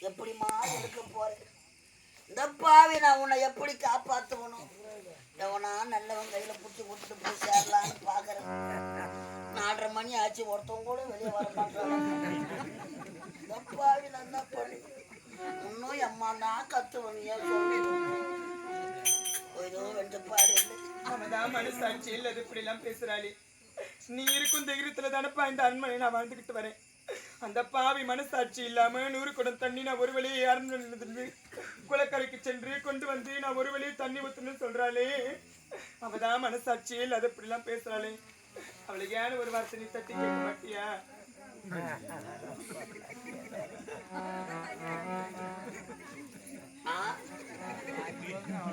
எப்படிம்மா இருக்க போறேன் இந்த பாவி நான் உன்னை எப்படி காப்பாத்துவனும் எவனா நல்லவன் கையில புடிச்சு கொடுத்துட்டு போய் சேரலான்னு பாக்குறேன். நாலரை மணி ஆச்சு ஒருத்தவங்க கூட வெளியே வர மாட்டாங்க இந்த பாவி நான் என்ன இன்னும் எம்மா நான் கத்துவனியா சொல்லி ஏதோ ரெண்டு பாடு. இல்லை அவதான் மனசாட்சி இல்லை இப்படி எல்லாம் பேசுறாளே. நீ இருக்கும் தைரியத்துல தானப்பா இந்த அன்மனை நான் வாழ்ந்துகிட்டு வரேன். அந்த பாவி மனசாட்சி இல்லாம நூறு குடம் தண்ணி நான் ஒரு வழியை யாருன்னு குளக்கரைக்கு சென்று கொண்டு வந்து நான் ஒரு வழியை தண்ணி ஊத்துன்னு சொல்றாளே. அவதான் மனசாட்சி இல்ல அது இப்படி எல்லாம் பேசுறாளே. அவளுக்கு ஏன் ஒரு வார்த்தை நீ தட்டி கேட்க மாட்டியா?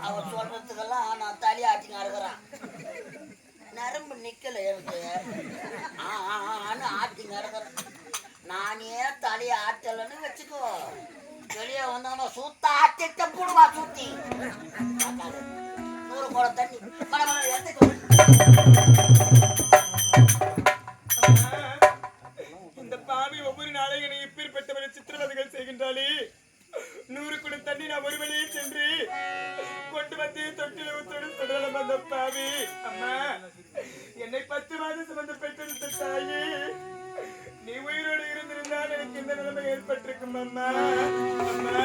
அவ சொல்றதுக்கெல்லாம் நான் தலி ஆட்டிங்க நரம்பு நிக்கல எனக்கு. தலையை வச்சுக்கோ. வெளியே வந்தாங்கன்னா சுத்த ஆட்டிட்ட போடுவா சூத்தி. நூறு குடம் தண்ணி. மட மட எடுத்துக்கோ. இந்த பாவி ஒவ்வொரு நாளையும் என்னை இப்பேற்பட்டவரை சித்திரவதைகள் செய்கின்றாளே. நூறு குடம் தண்ணி நான் ஒரு வழியே சென்று கொண்டு வந்து தொட்டில ஊத்தோடு சொல்றேன் அந்த பாவி. அம்மா. இந்த நிலைமை ஏற்பட்டிருக்கும் அம்மா அம்மா